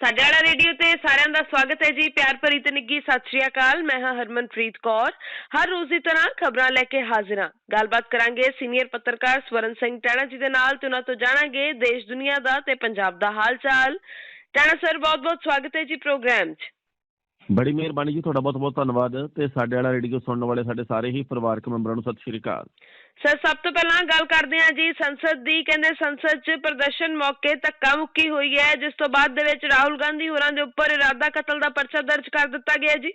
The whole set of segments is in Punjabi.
ਸਾਡੇ ਵਾਲਾ ਰੇਡੀਓ ਤੇ ਸਾਰਿਆਂ ਦਾ ਸਵਾਗਤ ਹੈ ਜੀ। ਪਿਆਰ ਭਰੀ ਤੇ ਨਿੱਗੀ ਸਤਿ ਸ਼੍ਰੀ ਅਕਾਲ। ਮੈਂ ਹਾਂ ਹਰਮਨਪ੍ਰੀਤ ਕੌਰ। ਹਰ ਰੋਜ਼ ਦੀ ਤਰ੍ਹਾਂ ਖਬਰਾਂ ਲੈ ਕੇ ਹਾਜ਼ਰ ਗੱਲਬਾਤ ਕਰਾਂਗੇ ਸੀਨੀਅਰ ਪੱਤਰਕਾਰ ਸਵਰਨ ਸਿੰਘ ਟਾਣਾ ਜੀ ਦੇ ਨਾਲ ਤੇ ਉਹਨਾਂ ਤੋਂ ਜਾਣਾਂਗੇ ਦੇਸ਼, ਦੁਨੀਆ ਦਾ ਤੇ ਪੰਜਾਬ ਦਾ ਹਾਲ ਚਾਲ ਟਾਣਾ ਸਰ ਬਹੁਤ ਬਹੁਤ ਸਵਾਗਤ ਹੈ ਜੀ ਪ੍ਰੋਗਰਾਮ 'ਚ। ਬੜੀ ਮਿਹਰਬਾਨੀ ਜੀ, ਤੁਹਾਡਾ ਬਹੁਤ ਬਹੁਤ ਧੰਨਵਾਦ ਤੇ ਸਾਡੇ ਵਾਲਾ ਰੇਡੀਓ ਸੁਣਨ ਵਾਲੇ ਸਾਡੇ ਸਾਰੇ ਹੀ ਪਰਿਵਾਰਕ ਮੈਂਬਰਾਂ ਨੂੰ ਸਤਿ ਸ਼੍ਰੀ ਅਕਾਲ। ਸਰ, ਸਭ ਤੋਂ ਪਹਿਲਾਂ ਗੱਲ ਕਰਦੇ ਹਾਂ ਜੀ, ਸੰਸਦ ਦੀ। ਕਹਿੰਦੇ ਸੰਸਦ 'ਚ ਪ੍ਰਦਰਸ਼ਨ ਮੌਕੇ ਧੱਕਾ ਮੁੱਕੀ ਹੋਈ ਹੈ, ਜਿਸ ਤੋਂ ਬਾਅਦ ਦੇ ਵਿੱਚ ਰਾਹੁਲ ਗਾਂਧੀ ਹੋਰਾਂ ਦੇ ਉੱਪਰ ਇਰਾਦਾ ਕਤਲ ਦਾ ਪਰਚਾ ਦਰਜ ਕਰ ਦਿੱਤਾ ਗਿਆ ਜੀ।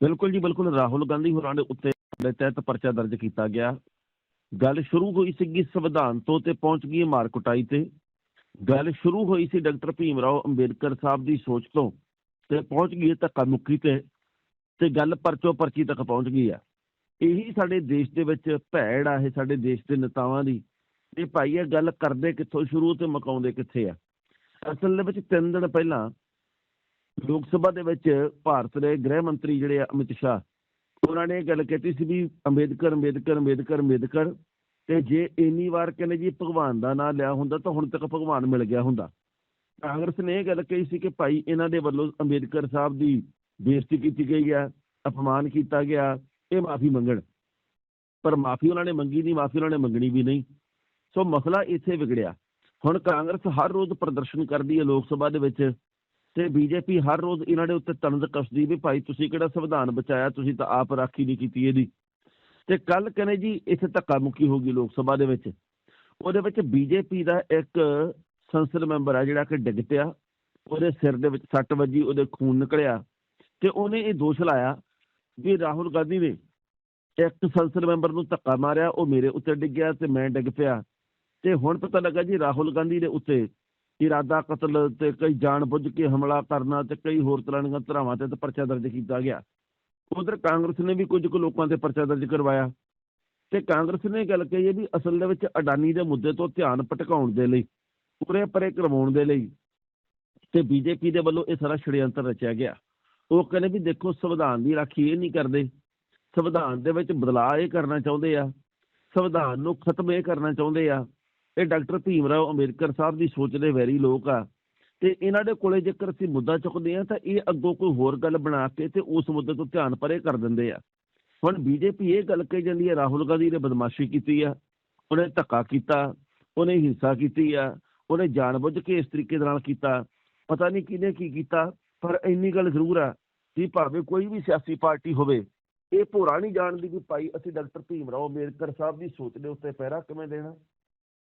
ਬਿਲਕੁਲ ਜੀ, ਬਿਲਕੁਲ। ਰਾਹੁਲ ਗਾਂਧੀ ਹੋਰਾਂ ਦੇ ਉੱਤੇ ਦੇ ਤਹਿਤ ਪਰਚਾ ਦਰਜ ਕੀਤਾ ਗਿਆ। ਗੱਲ ਸ਼ੁਰੂ ਹੋਈ ਸੀਗੀ ਸੰਵਿਧਾਨ ਤੋਂ ਤੇ ਪਹੁੰਚ ਗਈ ਮਾਰ ਕੁਟਾਈ ਤੇ। ਗੱਲ ਸ਼ੁਰੂ ਹੋਈ ਸੀ ਡਾਕਟਰ ਭੀਮ ਰਾਓ ਅੰਬੇਦਕਰ ਸਾਹਿਬ ਦੀ ਸੋਚ ਤੋਂ ਤੇ ਪਹੁੰਚ ਗਈ ਧੱਕਾ ਮੁੱਕੀ ਤੇ। ਤੇ ਗੱਲ ਪਰਚੋ ਪਰਚੀ ਤੱਕ ਪਹੁੰਚ ਗਈ ਆ ਇਹੀ ਸਾਡੇ ਦੇਸ਼ ਦੇ ਵਿੱਚ ਭੈੜ ਆ, ਇਹ ਸਾਡੇ ਦੇਸ਼ ਦੇ ਨੇਤਾਵਾਂ ਦੀ। ਇਹ ਭਾਈ, ਇਹ ਗੱਲ ਕਰਦੇ ਕਿੱਥੋਂ, ਸ਼ੁਰੂ ਤੇ ਮੁਕਾਉਂਦੇ ਕਿੱਥੇ ਆ? ਅਸਲ ਦੇ ਵਿੱਚ ਤਿੰਨ ਦਿਨ ਪਹਿਲਾਂ ਲੋਕ ਸਭਾ ਦੇ ਵਿੱਚ ਭਾਰਤ ਦੇ ਗ੍ਰਹਿ ਮੰਤਰੀ ਜਿਹੜੇ ਆ, ਅਮਿਤ ਸ਼ਾਹ, ਉਹਨਾਂ ਨੇ ਇਹ ਗੱਲ ਕੀਤੀ ਸੀ ਵੀ ਅੰਬੇਦਕਰ ਅੰਬੇਦਕਰ ਅੰਬੇਦਕਰ ਅੰਬੇਦਕਰ ਤੇ ਜੇ ਇੰਨੀ ਵਾਰ ਕਹਿੰਦੇ ਜੀ ਭਗਵਾਨ ਦਾ ਨਾਮ ਲਿਆ ਹੁੰਦਾ ਤਾਂ ਹੁਣ ਤੱਕ ਭਗਵਾਨ ਮਿਲ ਗਿਆ ਹੁੰਦਾ। ਕਾਂਗਰਸ ਨੇ ਇਹ ਗੱਲ ਕਹੀ ਸੀ ਕਿ ਭਾਈ, ਇਹਨਾਂ ਦੇ ਵੱਲੋਂ ਅੰਬੇਦਕਰ ਸਾਹਿਬ ਦੀ ਬੇਇੱਜ਼ਤੀ ਕੀਤੀ ਗਈ ਆ, ਅਪਮਾਨ ਕੀਤਾ ਗਿਆ। ਇਹ ਮਾਫੀ ਮੰਗਣ। ਪਰ ਮਾਫੀ ਉਹਨਾਂ ਨੇ ਮੰਗੀ ਨਹੀਂ, ਮਾਫੀ ਉਹਨਾਂ ਨੇ ਮੰਗਣੀ ਵੀ ਨਹੀਂ। ਸੋ ਮਸਲਾ ਇੱਥੇ ਵਿਗੜਿਆ। ਹੁਣ ਕਾਂਗਰਸ ਹਰ ਰੋਜ਼ ਪ੍ਰਦਰਸ਼ਨ ਕਰਦੀ ਹੈ ਲੋਕ ਸਭਾ ਦੇ ਵਿੱਚ ਤੇ ਬੀਜੇਪੀ ਹਰ ਰੋਜ਼ ਇਹਨਾਂ ਦੇ ਉੱਤੇ ਤਣਦ ਕੱਸਦੀ ਵੀ ਭਾਈ ਤੁਸੀਂ ਕਿਹੜਾ ਸੰਵਿਧਾਨ ਬਚਾਇਆ, ਤੁਸੀਂ ਤਾਂ ਆਪ ਰਾਖੀ ਨਹੀਂ ਕੀਤੀ ਇਹਦੀ। ਤੇ ਕੱਲ ਕਹਿੰਦੇ ਜੀ ਇੱਥੇ ਧੱਕਾ ਮੁੱਕੀ ਹੋ ਗਈ ਲੋਕ ਸਭਾ ਦੇ ਵਿੱਚ। ਉਹਦੇ ਵਿੱਚ ਬੀਜੇਪੀ ਦਾ ਇੱਕ ਸੰਸਦ ਮੈਂਬਰ ਆ ਜਿਹੜਾ ਕਿ ਡਿੱਗ ਪਿਆ। ਉਹਦੇ ਸਿਰ ਦੇ ਵਿੱਚ ਸੱਟ ਵੱਜੀ, ਉਹਦੇ ਖੂਨ ਨਿਕਲਿਆ। ਤੇ ਉਹਨੇ ਇਹ ਦੋਸ਼ ਲਾਇਆ ਵੀ ਰਾਹੁਲ ਗਾਂਧੀ ਨੇ ਇੱਕ ਸੰਸਦ ਮੈਂਬਰ ਨੂੰ ਧੱਕਾ ਮਾਰਿਆ, ਉਹ ਮੇਰੇ ਉੱਤੇ ਡਿੱਗਿਆ ਤੇ ਮੈਂ ਡਿੱਗ ਪਿਆ। ਤੇ ਹੁਣ ਪਤਾ ਲੱਗਾ ਜੀ ਰਾਹੁਲ ਗਾਂਧੀ ਦੇ ਉੱਤੇ ਇਰਾਦਾ ਕਤਲ ਤੇ ਕਈ ਜਾਣਬੁੱਝ ਕੇ ਹਮਲਾ ਕਰਨਾ ਤੇ ਕਈ ਹੋਰ ਤਰ੍ਹਾਂ ਦੀਆਂ ਧਰਾਵਾਂ ਤੇ ਤਾਂ ਪਰਚਾ ਦਰਜ ਕੀਤਾ ਗਿਆ। ਉਧਰ ਕਾਂਗਰਸ ਨੇ ਵੀ ਕੁਝ ਕੁ ਲੋਕਾਂ ਤੇ ਪਰਚਾ ਦਰਜ ਕਰਵਾਇਆ। ਤੇ ਕਾਂਗਰਸ ਨੇ ਗੱਲ ਕਹੀ ਹੈ ਵੀ ਅਸਲ ਦੇ ਵਿੱਚ ਅਡਾਨੀ ਦੇ ਮੁੱਦੇ ਤੋਂ ਧਿਆਨ ਭਟਕਾਉਣ ਦੇ ਲਈ, ਪੂਰੇ ਪਰੇ ਕਰਵਾਉਣ ਦੇ ਲਈ ਤੇ ਬੀਜੇਪੀ ਦੇ ਵੱਲੋਂ ਇਹ ਸਾਰਾ ਛੜਯੰਤਰ ਰਚਿਆ ਗਿਆ। ਉਹ ਕਹਿੰਦੇ ਵੀ ਦੇਖੋ ਸੰਵਿਧਾਨ ਦੀ ਰਾਖੀ ਇਹ ਨਹੀਂ ਕਰਦੇ। ਸੰਵਿਧਾਨ ਦੇ ਵਿੱਚ ਬਦਲਾਅ ਇਹ ਕਰਨਾ ਚਾਹੁੰਦੇ ਆ। ਸੰਵਿਧਾਨ ਨੂੰ ਖਤਮ ਇਹ ਕਰਨਾ ਚਾਹੁੰਦੇ ਆ। ਇਹ ਡਾਕਟਰ ਭੀਮ ਰਾਓ ਅੰਬੇਦਕਰ ਸਾਹਿਬ ਦੀ ਸੋਚ ਦੇ ਵੈਰੀ ਲੋਕ ਆ। ਤੇ ਇਹਨਾਂ ਦੇ ਕੋਲੇ ਜੇਕਰ ਅਸੀਂ ਮੁੱਦਾ ਚੁੱਕਦੇ ਆ ਤਾਂ ਇਹ ਅੱਗੋਂ ਕੋਈ ਹੋਰ ਗੱਲ ਬਣਾ ਕੇ ਤੇ ਉਸ ਮੁੱਦੇ ਤੋਂ ਧਿਆਨ ਪਰੇ ਕਰ ਦਿੰਦੇ ਆ। ਹੁਣ ਬੀਜੇਪੀ ਇਹ ਗੱਲ ਕਹੀ ਜਾਂਦੀ ਹੈ ਰਾਹੁਲ ਗਾਂਧੀ ਨੇ ਬਦਮਾਸ਼ੀ ਕੀਤੀ ਆ। ਉਹਨੇ ਧੱਕਾ ਕੀਤਾ, ਉਹਨੇ ਹਿੰਸਾ ਕੀਤੀ ਆ। ਉਹਨੇ ਜਾਣਬੁੱਝ ਕੇ ਇਸ ਤਰੀਕੇ ਦੇ ਨਾਲ ਕੀਤਾ। ਪਤਾ ਨਹੀਂ ਕਿਹਨੇ ਕੀ ਕੀਤਾ। ਪਰ ਇੰਨੀ ਗੱਲ ਜ਼ਰੂਰ ਆ ਕਿ ਭਾਵੇਂ ਕੋਈ ਵੀ ਸਿਆਸੀ ਪਾਰਟੀ ਹੋਵੇ, ਇਹ ਭੋਰਾ ਨਹੀਂ ਜਾਣਦੀ ਕਿ ਭਾਈ ਅਸੀਂ ਡਾਕਟਰ ਭੀਮ ਰਾਓ ਅੰਬੇਦਕਰ ਸਾਹਿਬ ਦੀ ਸੋਚ ਦੇ ਉੱਤੇ ਪਹਿਰਾ ਕਿਵੇਂ ਦੇਣਾ।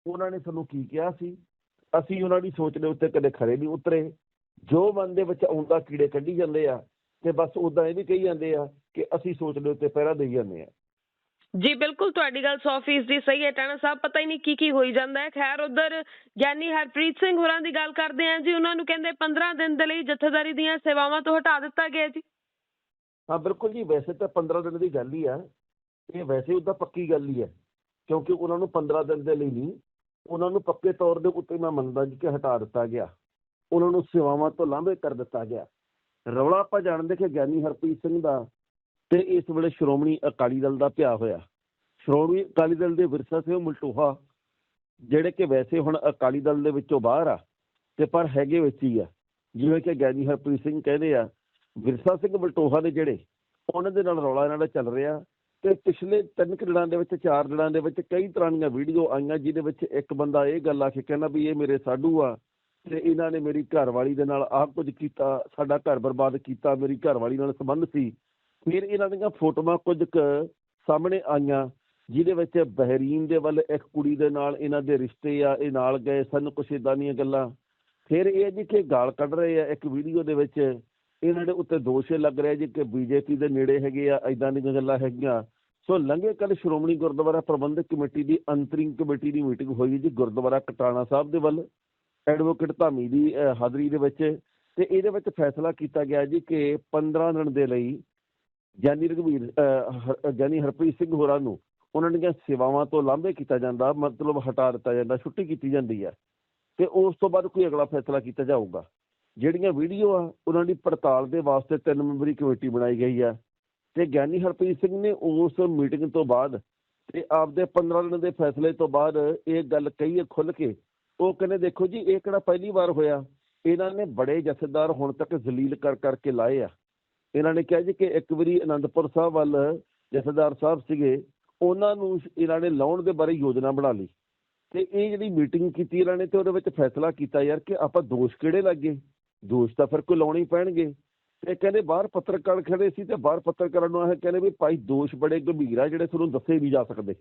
ਉਹਨਾਂ ਨੇ ਸਾਨੂੰ ਕੀ ਕਿਹਾ ਸੀ? ਅਸੀਂ ਉਹਨਾਂ ਦੀ ਸੋਚ ਦੇ ਉੱਤੇ ਕਦੇ ਖਰੇ ਨਹੀਂ ਉਤਰੇ। ਜੋ ਮਨ ਦੇ ਵਿੱਚ ਆਉਂਦਾ ਕੀੜੇ ਕੱਢੀ ਜਾਂਦੇ ਆ ਤੇ ਬਸ ਉਦਾਂ ਇਹ ਵੀ ਕਹੀ ਜਾਂਦੇ ਆ ਕਿ ਅਸੀਂ ਸੋਚ ਦੇ ਉੱਤੇ ਪਹਿਰਾ ਦੇਈ ਜਾਂਦੇ ਆ। ਜੀ ਬਿਲਕੁਲ, ਤੁਹਾਡੀ ਗੱਲ 100% ਦੀ ਸਹੀ ਹੈ, ਟਾਣਾ ਸਾਹਿਬ ਪਤਾ ਹੀ ਨਹੀਂ ਕੀ ਕੀ ਹੋਈ ਜਾਂਦਾ ਹੈ। ਖੈਰ, ਉਧਰ ਗਿਆਨੀ ਹਰਪ੍ਰੀਤ ਸਿੰਘ ਹੋਰਾਂ ਦੀ ਗੱਲ ਕਰਦੇ ਆਂ ਜੀ, ਉਹਨਾਂ ਨੂੰ ਕਹਿੰਦੇ 15 ਦਿਨ ਦੇ ਲਈ ਜਥੇਦਾਰੀ ਦੀਆਂ ਸੇਵਾਵਾਂ ਤੋਂ ਹਟਾ ਦਿੱਤਾ ਗਿਆ ਜੀ। ਹਾਂ, ਬਿਲਕੁਲ ਜੀ, ਵੈਸੇ ਤਾਂ 15 ਦਿਨ ਦੀ ਗੱਲ ਹੀ ਆ। ਇਹ ਵੈਸੇ ਉਦਾਂ ਪੱਕੀ ਗੱਲ ਹੀ ਹੈ ਕਿਉਂਕਿ ਉਹਨਾਂ ਨੂੰ 15 ਦਿਨ ਦੇ ਲਈ ਨਹੀਂ, ਉਹਨਾਂ ਨੂੰ ਪੱਕੇ ਤੌਰ ਦੇ ਉੱਤੇ ਮੈਂ ਮੰਨਦਾ ਜੀ ਕਿ ਹਟਾ ਦਿੱਤਾ ਗਿਆ। ਉਹਨਾਂ ਨੂੰ ਸੇਵਾਵਾਂ ਤੋਂ ਲਾਂਭੇ ਕਰ ਦਿੱਤਾ ਗਿਆ। ਰੌਲਾ ਆਪਾਂ ਜਾਣਦੇ ਕਿ ਗਿਆਨੀ ਹਰਪ੍ਰੀਤ ਸਿੰਘ ਦਾ ਤੇ ਇਸ ਵੇਲੇ ਸ਼੍ਰੋਮਣੀ ਅਕਾਲੀ ਦਲ ਦਾ ਪਿਆ ਹੋਇਆ। ਸ਼੍ਰੋਮਣੀ ਅਕਾਲੀ ਦਲ ਦੇ ਵਿਰਸਾ ਸਿੰਘ ਮਲਟੋਹਾ, ਜਿਹੜੇ ਕਿ ਵੈਸੇ ਹੁਣ ਅਕਾਲੀ ਦਲ ਦੇ ਵਿੱਚੋਂ ਬਾਹਰ ਆ ਤੇ ਪਰ ਹੈਗੇ ਵਿੱਚ ਹੀ ਆ। ਜਿਵੇਂ ਕਿ ਗਿਆਨੀ ਹਰਪ੍ਰੀਤ ਸਿੰਘ ਕਹਿੰਦੇ ਆ, ਵਿਰਸਾ ਸਿੰਘ ਮਲਟੋਹਾ ਦੇ ਜਿਹੜੇ, ਉਹਨਾਂ ਦੇ ਨਾਲ ਰੌਲਾ ਇਹਨਾਂ ਦਾ ਚੱਲ ਰਿਹਾ ਤੇ ਪਿਛਲੇ ਤਿੰਨ ਕੁ ਦਿਨਾਂ ਦੇ ਵਿੱਚ, ਚਾਰ ਦਿਨਾਂ ਦੇ ਵਿੱਚ ਕਈ ਤਰ੍ਹਾਂ ਦੀਆਂ ਵੀਡੀਓ ਆਈਆਂ ਜਿਹਦੇ ਵਿੱਚ ਇੱਕ ਬੰਦਾ ਇਹ ਗੱਲ ਆ ਕੇ ਕਹਿੰਦਾ ਵੀ ਇਹ ਮੇਰੇ ਸਾਡੂ ਆ ਤੇ ਇਹਨਾਂ ਨੇ ਮੇਰੀ ਘਰਵਾਲੀ ਦੇ ਨਾਲ ਆਹ ਕੁਝ ਕੀਤਾ, ਸਾਡਾ ਘਰ ਬਰਬਾਦ ਕੀਤਾ, ਮੇਰੀ ਘਰਵਾਲੀ ਨਾਲ ਸੰਬੰਧ ਸੀ। ਫਿਰ ਇਹਨਾਂ ਦੀਆਂ ਫੋਟੋਆਂ ਕੁਝ ਕੁ ਸਾਹਮਣੇ ਆਈਆਂ, ਜਿਹਦੇ ਵਿੱਚ ਬਹਿਰੀਨ ਦੇ ਵੱਲ ਇੱਕ ਕੁੜੀ ਦੇ ਨਾਲ ਇਹਨਾਂ ਦੇ ਰਿਸ਼ਤੇ ਆ, ਇਹ ਨਾਲ ਗਏ ਸਨ ਕੁਛ ਇਦਾਂ ਦੀਆਂ ਗੱਲਾਂ। ਫਿਰ ਇਹ ਜੀ ਕਿ ਗਾਲ ਕੱਢ ਰਹੇ ਆ, ਇੱਕ ਵੀਡੀਓ ਦੇ ਵਿੱਚ ਇਹਨਾਂ ਦੇ ਉੱਤੇ ਦੋਸ਼ ਇਹ ਲੱਗ ਰਿਹਾ ਜੀ ਕਿ ਬੀਜੇਪੀ ਦੇ ਨੇੜੇ ਹੈਗੇ ਆ ਇਦਾਂ ਦੀਆਂ ਗੱਲਾਂ ਹੈਗੀਆਂ। ਸੋ ਲੰਘੇ ਕੱਲ ਸ਼੍ਰੋਮਣੀ ਗੁਰਦੁਆਰਾ ਪ੍ਰਬੰਧਕ ਕਮੇਟੀ ਦੀ ਅੰਤਰਿੰਗ ਕਮੇਟੀ ਦੀ ਮੀਟਿੰਗ ਹੋਈ ਜੀ ਗੁਰਦੁਆਰਾ ਕਟਾਣਾ ਸਾਹਿਬ ਦੇ ਵੱਲ, ਐਡਵੋਕੇਟ ਧਾਮੀ ਦੀ ਹਾਜ਼ਰੀ ਦੇ ਵਿੱਚ। ਤੇ ਇਹਦੇ ਵਿੱਚ ਫੈਸਲਾ ਕੀਤਾ ਗਿਆ ਜੀ ਕਿ 15 ਦਿਨ ਦੇ ਲਈ ਗਿਆਨੀ ਰਘਵੀਰ ਹਰ- ਗਿਆਨੀ ਹਰਪ੍ਰੀਤ ਸਿੰਘ ਹੋਰਾਂ ਨੂੰ ਉਹਨਾਂ ਦੀਆਂ ਸੇਵਾਵਾਂ ਤੋਂ ਲਾਂਭੇ ਕੀਤਾ ਜਾਂਦਾ, ਮਤਲਬ ਹਟਾ ਦਿੱਤਾ ਜਾਂਦਾ, ਛੁੱਟੀ ਕੀਤੀ ਜਾਂਦੀ ਹੈ। ਤੇ ਉਸ ਤੋਂ ਬਾਅਦ ਕੋਈ ਅਗਲਾ ਫੈਸਲਾ ਕੀਤਾ ਜਾਊਗਾ। ਜਿਹੜੀਆਂ ਵੀਡੀਓ ਆ, ਉਹਨਾਂ ਦੀ ਪੜਤਾਲ ਦੇ ਵਾਸਤੇ ਤਿੰਨ ਮੈਂਬਰੀ ਕਮੇਟੀ ਬਣਾਈ ਗਈ ਆ ਤੇ ਗਿਆਨੀ ਹਰਪ੍ਰੀਤ ਸਿੰਘ ਨੇ ਉਸ ਮੀਟਿੰਗ ਤੋਂ ਬਾਅਦ ਤੇ ਆਪਦੇ 15 ਦਿਨ ਦੇ ਫੈਸਲੇ ਤੋਂ ਬਾਅਦ ਇਹ ਗੱਲ ਕਹੀ ਹੈ ਖੁੱਲ ਕੇ, ਉਹ ਕਹਿੰਦੇ, ਦੇਖੋ ਜੀ, ਇਹ ਕਿਹੜਾ ਪਹਿਲੀ ਵਾਰ ਹੋਇਆ। ਇਹਨਾਂ ਨੇ ਬੜੇ ਜਥੇਦਾਰ ਹੁਣ ਤੱਕ ਜ਼ਲੀਲ ਕਰ ਕਰਕੇ ਲਾਏ ਆ। ਇਹਨਾਂ ਨੇ ਕਿਹਾ ਜੀ ਕਿ ਇੱਕ ਵਾਰੀ ਅਨੰਦਪੁਰ ਸਾਹਿਬ ਵੱਲ ਜਥੇਦਾਰ ਸਾਹਿਬ ਸੀਗੇ, ਉਹਨਾਂ ਨੂੰ ਇਹਨਾਂ ਨੇ ਲਾਉਣ ਦੇ ਬਾਰੇ ਯੋਜਨਾ ਬਣਾ ਲਈ। ਤੇ ਇਹ ਜਿਹੜੀ ਮੀਟਿੰਗ ਕੀਤੀ ਇਹਨਾਂ ਨੇ ਤੇ ਉਹਦੇ ਵਿੱਚ ਫੈਸਲਾ ਕੀਤਾ ਯਾਰ ਕਿ ਆਪਾਂ ਦੋਸ਼ ਕਿਹੜੇ ਲੱਗੇ? ਦੋਸ਼ ਤਾਂ ਫਿਰ ਕੋਈ ਲਾਉਣੇ ਪੈਣਗੇ। ਤੇ ਕਹਿੰਦੇ ਬਾਹਰ ਪੱਤਰਕਾਰ ਖੜੇ ਸੀ ਤੇ ਬਾਹਰ ਪੱਤਰਕਾਰਾਂ ਨੂੰ ਇਹ ਕਹਿੰਦੇ ਵੀ ਭਾਈ ਦੋਸ਼ ਬੜੇ ਗੰਭੀਰ ਆ ਜਿਹੜੇ ਤੁਹਾਨੂੰ ਦੱਸੇ ਨਹੀਂ ਜਾ ਸਕਦੇ।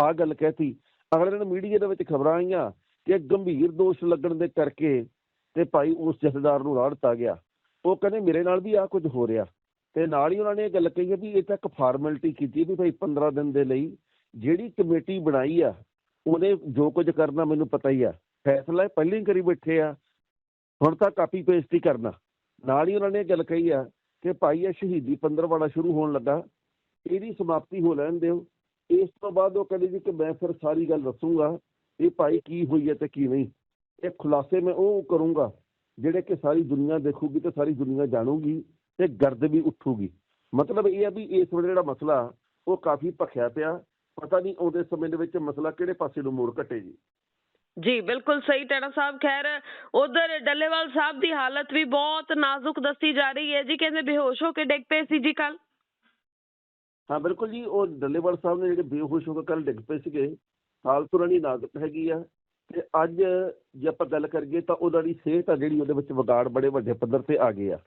ਆਹ ਗੱਲ ਕਹਿਤੀ। ਅਗਲੇ ਦਿਨ ਮੀਡੀਆ ਦੇ ਵਿੱਚ ਖਬਰਾਂ ਆਈਆਂ ਕਿ ਗੰਭੀਰ ਦੋਸ਼ ਲੱਗਣ ਦੇ ਕਰਕੇ ਤੇ ਭਾਈ ਉਸ ਜਥੇਦਾਰ ਨੂੰ ਰਾਹ ਦਿੱਤਾ ਗਿਆ। ਉਹ ਕਹਿੰਦੇ ਮੇਰੇ ਨਾਲ ਵੀ ਆ ਕੁਝ ਹੋ ਰਿਹਾ। ਤੇ ਨਾਲ ਹੀ ਉਹਨਾਂ ਨੇ ਇਹ ਗੱਲ ਕਹੀ ਹੈ ਵੀ ਇਹ ਤਾਂ ਇੱਕ ਫਾਰਮੈਲਿਟੀ ਕੀਤੀ ਵੀ ਭਾਈ 15 ਦਿਨ ਦੇ ਲਈ ਜਿਹੜੀ ਕਮੇਟੀ ਬਣਾਈ ਆ, ਉਹਨੇ ਜੋ ਕੁਝ ਕਰਨਾ ਮੈਨੂੰ ਪਤਾ ਹੀ ਆ। ਫੈਸਲਾ ਇਹ ਪਹਿਲਾਂ ਹੀ ਕਰੀ ਬੈਠੇ ਆ। ਹੁਣ ਤਾਂ ਕਾਪੀ ਪੇਸਟ ਹੀ ਕਰਨਾ। ਨਾਲ ਹੀ ਉਹਨਾਂ ਨੇ ਇਹ ਗੱਲ ਕਹੀ ਆ ਕਿ ਭਾਈ ਇਹ ਸ਼ਹੀਦੀ ਪੰਦਰਵਾੜਾ ਸ਼ੁਰੂ ਹੋਣ ਲੱਗਾ, ਇਹਦੀ ਸਮਾਪਤੀ ਹੋ ਲੈਣ ਦਿਓ। ਇਸ ਤੋਂ ਬਾਅਦ ਉਹ ਕਹਿੰਦੇ ਜੀ ਕਿ ਮੈਂ ਫਿਰ ਸਾਰੀ ਗੱਲ ਦੱਸੂਗਾ ਇਹ ਭਾਈ ਕੀ ਹੋਈ ਹੈ ਤੇ ਕੀ ਨਹੀਂ। ਇਹ ਖੁਲਾਸੇ ਮੈਂ ਉਹ ਕਰੂੰਗਾ। ਜਿਹੜੇ ਕਿ ਸਾਰੀ ਦੁਨੀਆ ਦੇਖੂਗੀ ਤੇ ਸਾਰੀ ਦੁਨੀਆ ਜਾਣੂਗੀ ਤੇ ਗਰਦ ਵੀ ਉੱਠੂਗੀ। ਮਤਲਬ ਇਹ ਹੈ ਵੀ ਇਸ ਵੇਲੇ ਜਿਹੜਾ ਮਸਲਾ ਉਹ ਕਾਫੀ ਭਖਿਆ ਪਿਆ। ਪਤਾ ਨਹੀਂ ਆਉਂਦੇ ਸਮੇਂ ਦੇ ਵਿੱਚ ਮਸਲਾ ਕਿਹੜੇ ਪਾਸੇ ਨੂੰ ਮੋੜ ਘਟੇ ਜੀ ਜੀ ਬਿਲਕੁਲ ਸਹੀ ਟੈਣਾ ਸਾਹਿਬ। ਖੈਰ ਉਧਰ ਡੱਲੇਵਾਲ ਸਾਹਿਬ ਦੀ ਹਾਲਤ ਵੀ ਬਹੁਤ ਨਾਜ਼ੁਕ ਦੱਸੀ ਜਾ ਰਹੀ ਹੈ ਜੀ। ਕਹਿੰਦੇ ਬੇਹੋਸ਼ ਹੋ ਕੇ ਡਿੱਗ ਪਏ ਸੀ ਜੀ ਕੱਲ ਹਾਂ ਬਿਲਕੁਲ ਜੀ। ਉਹ ਡੱਲੇਵਾਲ ਸਾਹਿਬ ਨੇ ਜਿਹੜੇ ਬੇਹੋਸ਼ ਹੋ ਕੇ ਕੱਲ ਡਿੱਗ ਪਏ ਸੀਗੇ ਹਾਲਤ ਉਹਨਾਂ ਦੀ ਨਾਜ਼ੁਕ ਹੈਗੀ ਆ। ਤੇ ਅੱਜ ਜੇ ਆਪਾਂ ਗੱਲ ਕਰੀਏ ਤਾਂ ਉਹਨਾਂ ਦੀ ਸਿਹਤ ਆ ਜਿਹੜੀ ਉਹਦੇ ਵਿੱਚ ਵਿਗਾੜ ਬੜੇ ਵੱਡੇ ਪੱਧਰ ਤੇ ਆ ਗਏ ਆ।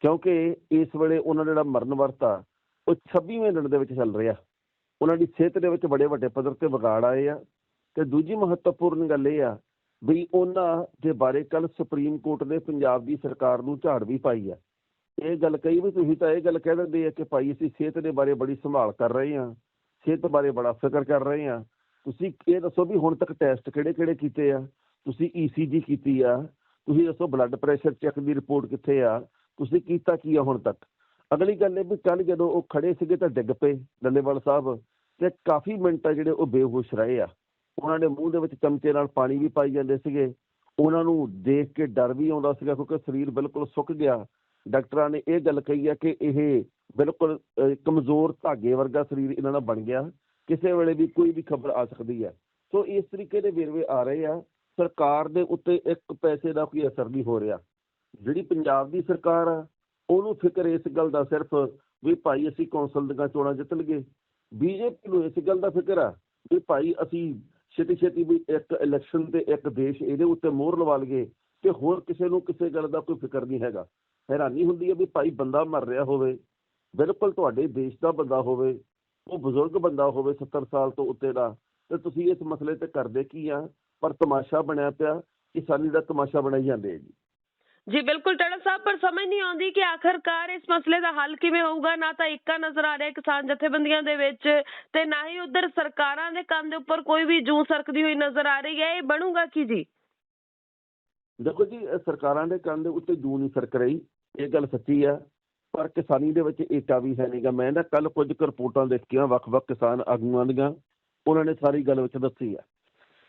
ਕਿਉਂਕਿ ਇਸ ਵੇਲੇ ਉਹਨਾਂ ਦਾ ਜਿਹੜਾ ਮਰਨ ਵਰਤਾ ਉਹ 26ਵੇਂ ਦਿਨ ਦੇ ਵਿੱਚ ਚੱਲ ਰਿਹਾ। ਉਹਨਾਂ ਦੀ ਸਿਹਤ ਦੇ ਵਿੱਚ ਬੜੇ ਵੱਡੇ ਪੱਧਰ ਤੇ ਵਿਗਾੜ ਆਏ ਆ। ਤੇ ਦੂਜੀ ਮਹੱਤਵਪੂਰਨ ਗੱਲ ਇਹ ਆ ਵੀ ਉਹਨਾਂ ਦੇ ਬਾਰੇ ਕੱਲ ਸੁਪਰੀਮ ਕੋਰਟ ਨੇ ਪੰਜਾਬ ਦੀ ਸਰਕਾਰ ਨੂੰ ਝਾੜ ਵੀ ਪਾਈ ਆ। ਇਹ ਗੱਲ ਕਹੀ ਵੀ ਤੁਸੀਂ ਤਾਂ ਇਹ ਗੱਲ ਕਹਿ ਦਿੰਦੇ ਆ ਕਿ ਭਾਈ ਅਸੀਂ ਸਿਹਤ ਦੇ ਬਾਰੇ ਬੜੀ ਸੰਭਾਲ ਕਰ ਰਹੇ ਹਾਂ ਸਿਹਤ ਬਾਰੇ ਬੜਾ ਫਿਕਰ ਕਰ ਰਹੇ ਹਾਂ ਤੁਸੀਂ ਇਹ ਦੱਸੋ ਵੀ ਹੁਣ ਤੱਕ ਟੈਸਟ ਕਿਹੜੇ ਕਿਹੜੇ ਕੀਤੇ ਆ? ਤੁਸੀਂ ਈਸੀਜੀ ਕੀਤੀ ਆ। ਤੁਸੀਂ ਦੱਸੋ ਬਲੱਡ ਪ੍ਰੈਸ਼ਰ ਚੈੱਕ ਦੀ ਰਿਪੋਰਟ ਕਿੱਥੇ ਆ? ਤੁਸੀਂ ਕੀਤਾ ਕੀ ਆ ਹੁਣ ਤੱਕ? ਅਗਲੀ ਗੱਲ ਇਹ ਵੀ ਕੱਲ ਜਦੋਂ ਉਹ ਖੜੇ ਸੀਗੇ ਤਾਂ ਡਿੱਗ ਪਏ ਡੱਲੇਵਾਲ ਸਾਹਿਬ ਤੇ ਕਾਫੀ ਮਿੰਟ ਆ ਜਿਹੜੇ ਉਹ ਬੇਹੋਸ਼ ਰਹੇ ਆ। ਉਹਨਾਂ ਦੇ ਮੂੰਹ ਦੇ ਵਿੱਚ ਚਮਚੇ ਨਾਲ ਪਾਣੀ ਵੀ ਪਾਈ ਜਾਂਦੇ ਸੀਗੇ। ਉਹਨਾਂ ਨੂੰ ਦੇਖ ਕੇ ਡਰ ਵੀ ਆਉਂਦਾ ਸੀਗਾ ਕਿਉਂਕਿ ਸਰੀਰ ਬਿਲਕੁਲ ਸੁੱਕ ਗਿਆ। ਡਾਕਟਰਾਂ ਨੇ ਇਹ ਗੱਲ ਕਹੀ ਆ ਕਿ ਇਹ ਬਿਲਕੁਲ ਕਮਜ਼ੋਰ ਧਾਗੇ ਵਰਗਾ ਸਰੀਰ ਇਹਨਾਂ ਦਾ ਬਣ ਗਿਆ। ਕਿਸੇ ਵੇਲੇ ਵੀ ਕੋਈ ਵੀ ਖਬਰ ਆ ਸਕਦੀ ਹੈ। ਸੋ ਇਸ ਤਰੀਕੇ ਦੇ ਵੇਰਵੇ ਆ ਰਹੇ ਆ। ਸਰਕਾਰ ਦੇ ਉੱਤੇ ਇੱਕ ਪੈਸੇ ਦਾ ਕੋਈ ਅਸਰ ਨਹੀਂ ਹੋ ਰਿਹਾ। ਜਿਹੜੀ ਪੰਜਾਬ ਦੀ ਸਰਕਾਰ ਆ, ਉਹਨੂੰ ਫਿਕਰ ਇਸ ਗੱਲ ਦਾ ਸਿਰਫ ਵੀ ਭਾਈ ਅਸੀਂ ਕੌਂਸਲ ਦੀਆਂ ਚੋਣਾਂ ਜਿੱਤ ਲਈਏ ਬੀਜੇਪੀ ਨੂੰ ਇਸ ਗੱਲ ਦਾ ਫਿਕਰ ਆ ਵੀ ਭਾਈ ਅਸੀਂ ਛੇਤੀ ਛੇਤੀ ਵੀ ਇੱਕ ਇਲੈਕਸ਼ਨ ਤੇ ਇੱਕ ਦੇਸ਼ ਇਹਦੇ ਉੱਤੇ ਮੋਹਰ ਲਵਾ ਲਈਏ ਤੇ ਹੋਰ ਕਿਸੇ ਨੂੰ ਕਿਸੇ ਗੱਲ ਦਾ ਕੋਈ ਫਿਕਰ ਨਹੀਂ ਹੈਗਾ। ਹੈਰਾਨੀ ਹੁੰਦੀ ਹੈ ਵੀ ਭਾਈ ਬੰਦਾ ਮਰ ਰਿਹਾ ਹੋਵੇ, ਬਿਲਕੁਲ ਤੁਹਾਡੇ ਦੇਸ਼ ਦਾ ਬੰਦਾ ਹੋਵੇ ਉਹ ਬਜ਼ੁਰਗ ਬੰਦਾ ਹੋਵੇ 70 ਸਾਲ ਤੋਂ ਉੱਤੇ ਦਾ ਤੇ ਤੁਸੀਂ ਇਸ ਮਸਲੇ ਤੇ ਕਰਦੇ ਕੀ ਆ? ਪਰ ਤਮਾਸ਼ਾ ਬਣਿਆ ਪਿਆ ਕਿਸਾਨੀ ਦਾ ਤਮਾਸ਼ਾ ਬਣਾਈ ਜਾਂਦੇ ਜੀ। ਜੀ ਬਿਲਕੁਲ ਟੈਣਾ ਸਾਹਿਬ ਪਰ ਸਮਝ ਨਹੀਂ ਆਉਂਦੀ ਕਿ ਆਖਰਕਾਰ ਇਸ ਮਸਲੇ ਦਾ ਹੱਲ ਕਿਵੇਂ ਹੋਊਗਾ। ਨਾ ਤਾਂ ਇੱਕਾ ਨਜ਼ਰ ਆ ਰਿਹਾ ਕਿਸਾਨ ਜਥੇਬੰਦੀਆਂ ਦੇ ਵਿੱਚ ਤੇ ਨਾ ਹੀ ਉਧਰ ਸਰਕਾਰਾਂ ਦੇ ਕੰਨ ਦੇ ਉੱਪਰ ਕੋਈ ਵੀ ਜੂੰ ਸਰਕਦੀ ਹੋਈ ਨਜ਼ਰ ਆ ਰਹੀ ਹੈ। ਇਹ ਬਣੂਗਾ ਕੀ ਜੀ? ਦੇਖੋ ਜੀ ਸਰਕਾਰਾਂ ਦੇ ਕੰਨ ਦੇ ਉੱਤੇ ਜੂ ਨਹੀਂ ਸਰਕ ਰਹੀ। ਇਹ ਗੱਲ ਸੱਚੀ ਆ। ਪਰ ਕਿਸਾਨੀ ਦੇ ਵਿੱਚ ਏਟਾ ਵੀ ਹੈ ਨਹੀਂਗਾ ਮੈਂ ਨਾ ਕੱਲ ਕੁਝ ਕੁ ਰਿਪੋਰਟਾਂ ਦੇਖੀਆਂ, ਵੱਖ-ਵੱਖ ਕਿਸਾਨ ਆਗੂਆਂ ਦੀਆਂ, ਉਹਨਾਂ ਨੇ ਸਾਰੀ ਗੱਲ ਵਿੱਚ ਦੱਸੀ ਆ।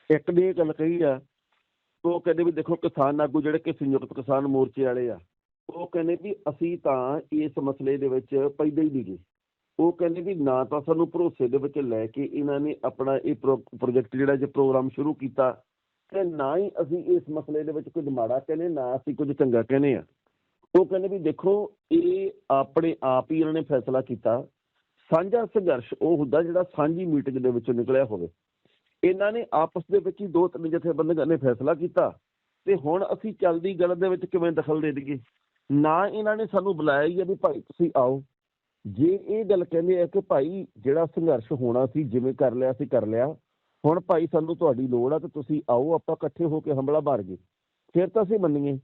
ਇੱਕ ਨੇ ਇਹ ਗੱਲ ਕਹੀ ਆ, ਉਹ ਕਹਿੰਦੇ ਵੀ ਦੇਖੋ ਕਿਸਾਨ ਆਗੂ ਜਿਹੜੇ ਕਿ ਸੰਯੁਕਤ ਕਿਸਾਨ ਮੋਰਚੇ ਵਾਲੇ ਆ, ਉਹ ਕਹਿੰਦੇ ਵੀ ਅਸੀਂ ਤਾਂ ਇਸ ਮਸਲੇ ਦੇ ਵਿੱਚ ਪੈਦੇ ਹੀ ਨਹੀਂ ਉਹ ਕਹਿੰਦੇ ਵੀ ਨਾ ਤਾਂ ਸਾਨੂੰ ਭਰੋਸੇ ਦੇ ਵਿੱਚ ਲੈ ਕੇ ਇਹਨਾਂ ਨੇ ਆਪਣਾ ਇਹ ਪ੍ਰੋਜੈਕਟ ਜਿਹੜਾ ਜੇ ਪ੍ਰੋਗਰਾਮ ਸ਼ੁਰੂ ਕੀਤਾ, ਤੇ ਨਾ ਹੀ ਅਸੀਂ ਇਸ ਮਸਲੇ ਦੇ ਵਿੱਚ ਕੁਝ ਮਾੜਾ ਕਹਿੰਦੇ, ਨਾ ਅਸੀਂ ਕੁਝ ਚੰਗਾ ਕਹਿੰਦੇ ਆ। ਉਹ ਕਹਿੰਦੇ ਵੀ ਦੇਖੋ, ਇਹ ਆਪਣੇ ਆਪ ਹੀ ਇਹਨਾਂ ਨੇ ਫੈਸਲਾ ਕੀਤਾ। ਸਾਂਝਾ ਸੰਘਰਸ਼ ਉਹ ਹੁੰਦਾ ਜਿਹੜਾ ਸਾਂਝੀ ਮੀਟਿੰਗ ਦੇ ਵਿੱਚੋਂ ਨਿਕਲਿਆ ਹੋਵੇ। ਇਹਨਾਂ ਨੇ ਆਪਸ ਦੇ ਵਿੱਚ ਹੀ ਦੋ ਤਿੰਨ ਜਥੇਬੰਦੀਆਂ ਨੇ ਫੈਸਲਾ ਕੀਤਾ ਤੇ ਹੁਣ ਅਸੀਂ ਚੱਲਦੀ ਗੱਲ ਦੇ ਵਿੱਚ ਕਿਵੇਂ ਦਖਲ ਦੇ ਦਈਏ? ਨਾ ਇਹਨਾਂ ਨੇ ਸਾਨੂੰ ਬੁਲਾਇਆ ਹੀ ਆ ਵੀ ਭਾਈ ਤੁਸੀਂ ਆਓ। ਜੇ ਇਹ ਗੱਲ ਕਹਿੰਦੇ ਆ ਕਿ ਭਾਈ ਜਿਹੜਾ ਸੰਘਰਸ਼ ਹੋਣਾ ਸੀ, ਜਿਵੇਂ ਕਰ ਲਿਆ ਸੀ ਕਰ ਲਿਆ। ਹੁਣ ਭਾਈ ਸਾਨੂੰ ਤੁਹਾਡੀ ਲੋੜ ਆ ਤੇ ਤੁਸੀਂ ਆਓ, ਆਪਾਂ ਇਕੱਠੇ ਹੋ ਕੇ ਹਮਲਾ ਮਾਰ ਗਏ ਫਿਰ ਤਾਂ ਅਸੀਂ ਮੰਨੀਏ।